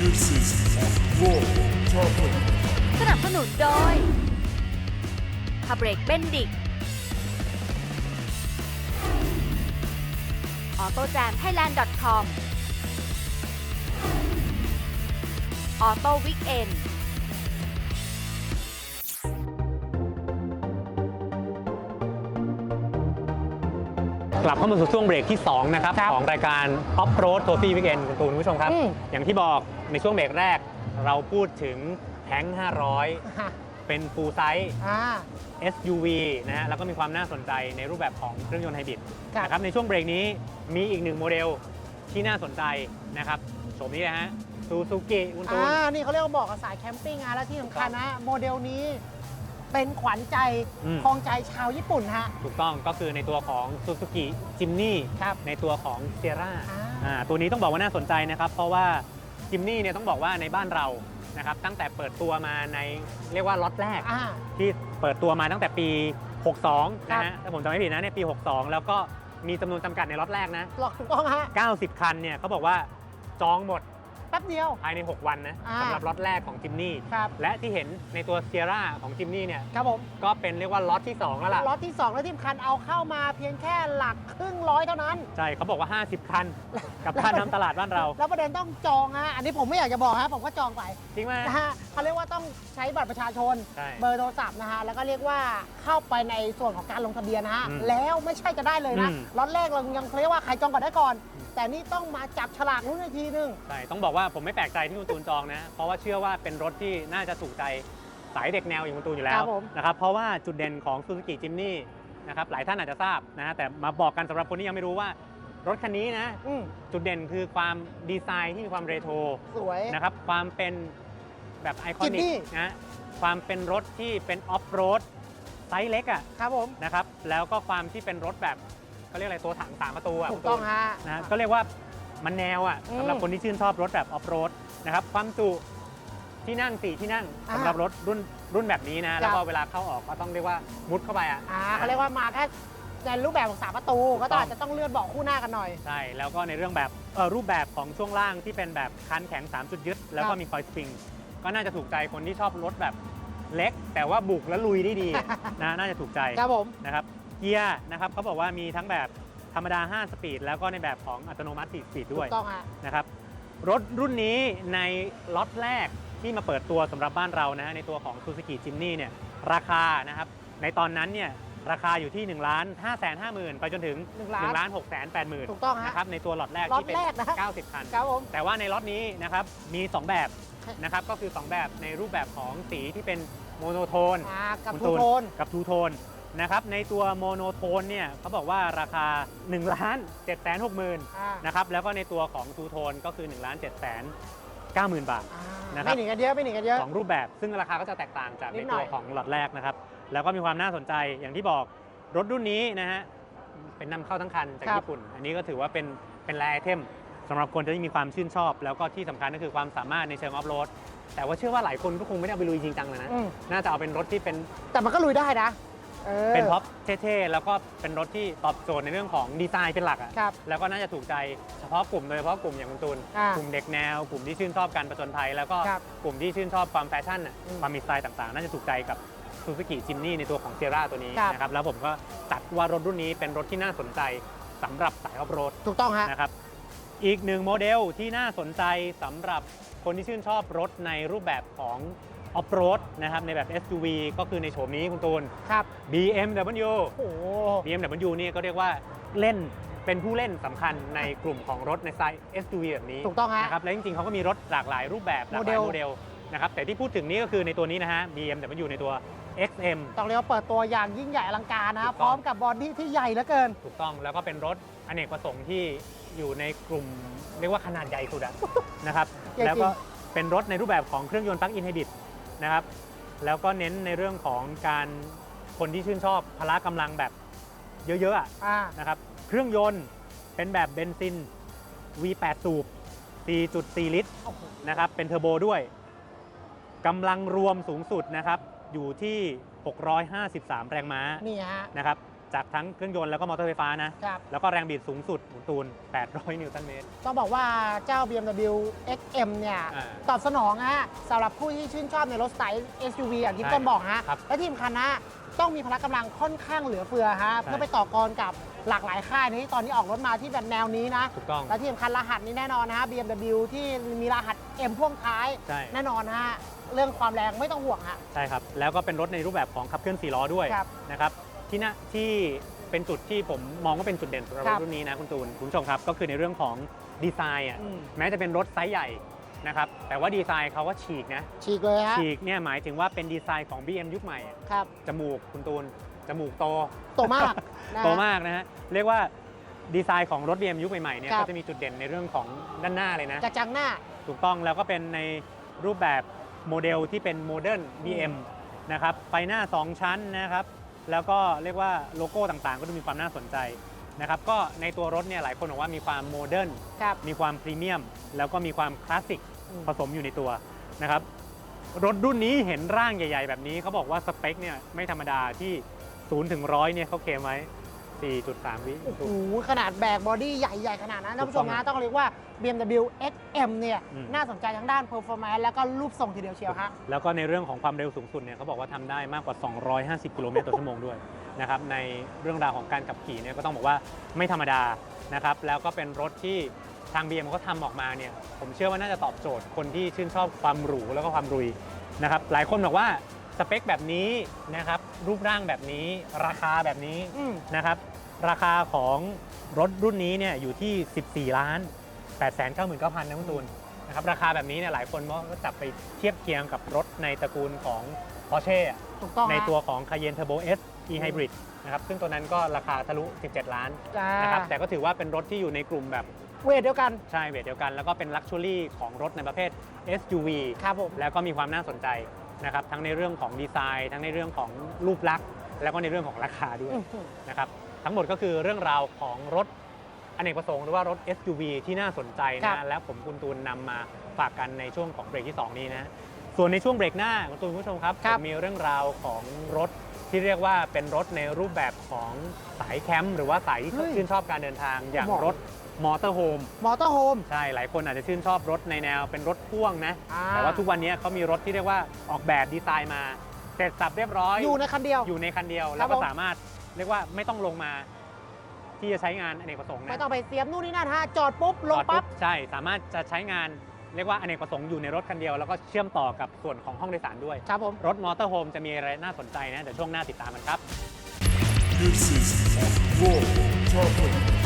new season of Raw Topic. สนับสนุนโดยคาเบรกเบนดิกออโต้แจมไทยแลนด์ .com ออโต้วิกเอน ลับเข้ามาสู่ช่วงเบรกที่ 2 นะครับของรายการ Off Road Trophy Weekend คุณตูนคุณผู้ชมครับ อืม อย่างที่บอกในช่วงเบรกแรก เราพูดถึงแทงค์ฮะ500เป็น full size อ่า SUV นะฮะแล้วก็มีความน่าสนใจในรูปแบบของเครื่องยนต์ไฮบริดครับ นะครับในช่วงเบรกนี้มีอีกหนึ่งโมเดลที่น่าสนใจนะครับโฉมนี้นะฮะซูซูกิคุณตูน อ่า นี่เขาเรียกว่าบอกกับสายแคมปิ้งอะแล้วที่สำคัญนะ โมเดลนี้ เป็นขวัญใจอืม ครองใจชาวญี่ปุ่นฮะ ถูกต้องก็คือในตัวของ Suzuki Jimny ครับในตัวของ Sierra อ่า อ่าตัวนี้ต้องบอกว่าน่าสนใจนะครับ เพราะว่า Jimny เนี่ยต้องบอกว่าในบ้านเรานะครับตั้งแต่เปิดตัวมาในเรียกว่าล็อตแรก อ่า ที่เปิดตัวมาตั้งแต่ปี 62ครันะบฮะถ้าผมจำไม่ผิดนะในปี 62 แล้วก็มีจำนวนจำกัดในล็อตแรกนะ หลอกถูกต้องฮะ 90 คันเนี่ยเขาบอกว่าจองหมด แป๊บเดียว ภายใน 6 วันนะอ่า สำหรับล็อตแรกของ Jimny ครับและที่เห็นในตัว Sierra ของ Jimny เนี่ยครับผมก็เป็นเรียกว่าล็อตที่ 2 แล้วล่ะ ล็อตที่ 2 แล้วที่สำคัญเอาเข้ามาเพียงแค่หลักครึ่งร้อยเท่านั้น ใช่เขาบอกว่า 50 คัน กับค่าน้ำตลาดบ้านเรา แล้วประเด็นต้องจองฮะอันนี้ผมไม่อยากจะบอกฮะผมก็จองไปจริงไหมนะฮะเขาเรียกว่าต้องใช้บัตรประชาชน ใช่ เบอร์โทรศัพท์นะฮะแล้วก็เรียกว่าเข้าไปในส่วนของการลงทะเบียนนะฮะอืมแล้วไม่ใช่จะได้เลยนะอืม ล็อตแรกเรายังเรียกว่าใครจองก่อนได้ก่อน แต่นี่ต้องมาจับฉลากรุ่นอีกทีนึง ใช่ต้องบอกว่าผมไม่แปลกใจที่คุณตูนจองนะ เพราะว่าเชื่อว่าเป็นรถที่น่าจะถูกใจสายเด็กแนวอย่างคุณตูนอยู่แล้ควรับผม นะครับเพราะว่าจุดเด่นของ Suzuki Jimny นะครับหลายท่านอาจจะทราบนะฮะแต่มาบอกกันสำหรับคนที่ยังไม่รู้ว่ารถคันนี้นะอืมจุดเด่นคือความดีไซน์ที่มีความเรโทรสวย นะครับความเป็นแบบไอคอนิก Jimny นะความเป็นรถที่เป็นออฟโรดไซส์เล็กอะครับผม นะครับแล้วก็ความที่เป็นรถแบบ เขาเรียกอะไรตัวถังสามประตูอะถูกคุณต้ตูองนฮะนะก็เรียกว่ามันแนวอะอืมสำหรับคนที่ชื่นชอบรถแบบออฟโรดนะครับความจุที่นั่งสี่ที่นั่งอ่าสำหรับรถรุ่นรุ่นแบบนี้นะครับแล้วก็เวลาเข้าออกก็ต้องเรียกว่ามุดเข้าไปอะ อ่าเขาเรียกว่ามาแค่ในรูปแบบของสามประตู ก็ถูกต้องอาจจะต้องเลื่อนเบาะคู่หน้ากันหน่อย ใช่ แล้วก็ในเรื่องแบบเอ่อรูปแบบของช่วงล่างที่เป็นแบบคันแข็ง 3 จุดยึด แล้วก็ครับมีคอยสปริง ก็น่าจะถูกใจคนที่ชอบรถแบบเล็ก แต่ว่าบุกและลุยได้ดี นะน่าจะถูกใจครับผม นะครับ เกียร์นะครับเขาบอกว่ามีทั้งแบบธรรมดา 5 สปีด แล้วก็ในแบบของอัตโนมัติ4สปีดถูด้วยกต้องฮะ นะครับรถรุ่นนี้ในล็อตแรกที่มาเปิดตัวสำหรับบ้านเรานะฮะในตัวของ Suzuki Jimny เนี่ยราคานะครับในตอนนั้นเนี่ยราคาอยู่ที่1นึ่งล้านห้าแสนห้าหมื่นไปจนถึงหนึ่ง1ล้านล้านหกแสนแปดหมื่นถูกต้องฮะนะครับในตัวล็อตแรกล็อตที่เป็น แรกนะ 90 คัน ครับผม แต่ว่าในล็อตนี้นะครับมี 2 แบบนะครับก็คือ 2 แบบในรูปแบบของสีที่เป็นโมโนโทนอ่ากับคุณทูโทน กับทูโทน นะครับในตัวโมโนโทนเนี่ยเขาบอกว่าราคา1ล้าน7แสนหกหมื่นอ่า นะครับแล้วก็ในตัวของทูโทนก็คือ1ล้าน7แสน90,000 บาทอ่านะครับ ไม่หนีกันเยอะไม่หนีกันเยอะ สองรูปแบบซึ่งราคาก็จะแตกต่างจากนิในดหน่ตัอวย ของล็อตแรกนะครับ แล้วก็มีความน่าสนใจอย่างที่บอกรถรุ่นนี้นะฮะเป็นนำเข้าทั้งคันจากครับ ญี่ปุ่น อันนี้ก็ถือว่าเป็นเป็นแรไอเทมสำหรับคนที่มีความชื่นชอบ แล้วก็ที่สำคัญก็คือความสามารถในเชิงออฟโรดแต่ว่าเชื่อว่าหลายคนก็คงไม่ได้เอาไปลุยจริงจังเลยนะ อืมน่าจะเอาเป็นรถที่เป็นแต่มันก็ลุยได้นะ ออ เป็นพ็อปเท่ๆ แล้วก็เป็นรถที่ตอบโจทย์ในเรื่องของดีไซน์เป็นหลักอะครับแล้วก็น่าจะถูกใจเฉพาะกลุ่มโดยเฉพาะกลุ่มอย่างคุณตูน อ่ากลุ่มเด็กแนว กลุ่มที่ชื่นชอบการประจนภัยแล้วก็ครับกลุ่มที่ชื่นชอบความแฟชั่นน่ะอืมความมีสไตล์ต่างๆ น่าจะถูกใจกับซูซูกิจิมนี่ในตัวของเซราตัวนี้ครับ นะครับ แล้วผมก็จัดว่ารถรุ่นนี้เป็นรถที่น่าสนใจสำหรับสายออฟโรด ถูกต้องฮะ นะครับ อีกหนึ่งโมเดลที่น่าสนใจสำหรับคนที่ชื่นชอบรถในรูปแบบของ ออฟโรดนะครับในแบบ SUV ก็คือในโฉมนี้คุณตูน ครับ BMW โอ้โห BMW นี่ก็เรียกว่าเล่นเป็นผู้เล่นสำคัญในกลุ่มของรถในไซส์ SUV แบบนี้ถูกต้องฮะนะครับและจริงๆเขาก็มีรถหลากหลายรูปแบบหลากหลายโมโมเดเดลลนะครับแต่ที่พูดถึงนี้ก็คือในตัวนี้นะฮะ BMW ในตัว XM ต้องเรียกว่าเปิดตัวอย่างยิ่งใหญ่อลังการนะถูกพต้องร้อมกับบอดี้ที่ใหญ่เหลือเกิน ถูกต้องแล้วก็เป็นรถอเนกประสงค์ที่อยู่ในกลุ่มเรียกว่าขนาดใหญ่สุดอะ นะครับ ใหญ่จริง แล้วก็เป็นรถในรูปแบบของเครื่องยนต์ปลั๊กอินไฮบริด นะครับ แล้วก็เน้นในเรื่องของการคนที่ชื่นชอบพละกำลังแบบเยอะๆอะอ่า นะครับ เครื่องยนต์เป็นแบบเบนซิน V8 สูบ 4.4 ลิตร โอ้โห นะครับ เป็นเทอร์โบด้วยกำลังรวมสูงสุดนะครับ อยู่ที่ 653 แรงม้านี่ฮะ นะครับ จากทั้งเครื่องยนต์แล้วก็มอเตอร์ไฟฟ้านะ ครับ แล้วก็แรงบิดสูงสุดของตูน 800 นิวตันเมตร ต้องบอกว่าเจ้า BMW XM เนี่ย อ่าตอบสนองฮะสำหรับผู้ที่ชื่นชอบในรถสไตล์ SUV อย่างที่ใช่ต้นบอกฮะ ครับและที่สำคัญนะต้องมีพละกำลังค่อนข้างเหลือเฟือฮะ เพื่อไปต่อกรกับหลากหลายค่ายที่ตอนนี้ออกรถมาที่แบบแนวนี้นะ ถูกต้อง และที่สำคัญรหัสนี้แน่นอนนะฮะ BMW ที่มีรหัส M พ่วงท้าย ใช่ แน่นอนนะฮะ เรื่องความแรงไม่ต้องห่วงฮะ ใช่ครับ แล้วก็เป็นรถในรูปแบบของขับเคลื่อน 4 ล้อด้วยครับ นะครับ ที่น่าที่เป็นจุดที่ผมมองว่าเป็นจุดเด่นสำหรับครรัถบรุ่นนี้นะคุณตูนคุณผู้ชมครับ ก็คือในเรื่องของดีไซน์อะอืม แม้จะเป็นรถไซส์ใหญ่นะครับแต่ว่าดีไซน์เขาก็ฉีกนะฉีกเลยฮะฉีกเนี่ยหมายถึงว่าเป็นดีไซน์ของ BM ยุคใหม่อะครับจมูกคุณตูนจมูกโต โตมากนะฮะ โตมากนะฮะ เรียกว่าดีไซน์ของรถ BM ยุคใหม่ๆเนี่ยครับ ก็จะมีจุดเด่นในเรื่องของด้านหน้าเลยนะ กระจังหน้า ถูกต้องแล้วก็เป็นในรูปแบบโมเดลที่เป็นโมเดิร์น BM นะครับไฟหน้า 2 ชั้นนะครับ แล้วก็เรียกว่าโลโก้ต่างๆ ก็ดูมีความน่าสนใจนะครับก็ในตัวรถเนี่ยหลายคนบอกว่ามีความโมเดิร์นครับ มีความพรีเมียม แล้วก็มีความคลาสสิกอืม ผสมอยู่ในตัวนะครับรถรุ่นนี้เห็นร่างใหญ่ ๆ แบบนี้เขาบอกว่าสเปคเนี่ยไม่ธรรมดาที่0ถึง100เนี่ยเขาเคลมไว้ 4.3 วิโอ้โหขนาดแบกบอดี้ใหญ่ ๆ ขนาดนั้นท่านผู้ชมถูกต้นะองต้องเรียกว่า BMW XM เนี่ย อืม น่าสนใจทั้งด้าน performance แล้วก็รูปทรงทีเดียวเชียวฮะ แล้วก็ในเรื่องของความเร็วสูงสุดเนี่ยเขาบอกว่าทำได้มากกว่า 250 กิโลเมตรต่อชั่วโมงด้วยนะครับในเรื่องราวของการขับขี่เนี่ยก็ต้องบอกว่าไม่ธรรมดานะครับแล้วก็เป็นรถที่ทาง BM เขาทำออกมาเนี่ยผมเชื่อว่าน่าจะตอบโจทย์คนที่ชื่นชอบความหรูแล้วก็ความรุยนะครับหลายคนบอกว่า สเปคแบบนี้นะครับ รูปร่างแบบนี้ ราคาแบบนี้อืมนะครับ ราคาของรถรุ่นนี้เนี่ยอยู่ที่ 14 ล้าน 8 9 9 0 0 0นะคุณตูนนะครับราคาแบบนี้เนี่ยหลายคนก็จับไปเทียบเคียงกับรถในตระกูลของ Porsche อะถูกต้องในฮะ ตัวของ Cayenne Turbo S e Hybrid นะครับซึ่งตัวนั้นก็ราคาทะลุ 17 ล้านจ้านะครับแต่ก็ถือว่าเป็นรถที่อยู่ในกลุ่มแบบ เวทเดียวกันใช่เวทเดียวกัน แล้วก็เป็น Luxury ของรถในประเภท SUV ครับผม แล้วก็มีความน่าสนใจ นะครับทั้งในเรื่องของดีไซน์ ทั้งในเรื่องของรูปลักษณ์ แล้วก็ในเรื่องของราคาด้วยอื้อหือนะครับทั้งหมดก็คือเรื่องราวของรถอเนกประสงค์หรือว่ารถ SUV ที่น่าสนใจครันะบและผมคุณตูนนำมาฝากกันในช่วงของเบรกที่ 2 นี้นะส่วนในช่วงเบรกหน้าคุณตูนคุณผู้ชมครับครับผมมีเรื่องราวของรถที่เรียกว่าเป็นรถในรูปแบบของสายแคมป์หรือว่าสายที่ชื่นชอบการเดินทางอย่างบอกรถ มอเตอร์โฮมมอเตอร์โฮม ใช่ หลายคนอาจจะชื่นชอบรถในแนวเป็นรถพ่วงนะ อ่า แต่ว่าทุกวันนี้เขามีรถที่เรียกว่าออกแบบดีไซน์มา เสร็จสับเรียบร้อย อยู่ในคันเดียว อยู่ในคันเดียวครัแล้บวก็ผม สามารถเรียกว่าไม่ต้องลงมา ที่จะใช้งานอเนกประสงค์นะไม่ต้องไปเสียบนู่นนี่นั่นฮะจอดปุ๊บลงจอดปั๊บใช่ สามารถจะใช้งานเรียกว่าอเนกประสงค์อยู่ในรถคันเดียว แล้วก็เชื่อมต่อกับส่วนของห้องโดยสารด้วย ครับผม รถมอเตอร์โฮมจะมีอะไรน่าสนใจนะ เดี๋ยวช่วงหน้าติดตามกันครับ This is Raw Topic.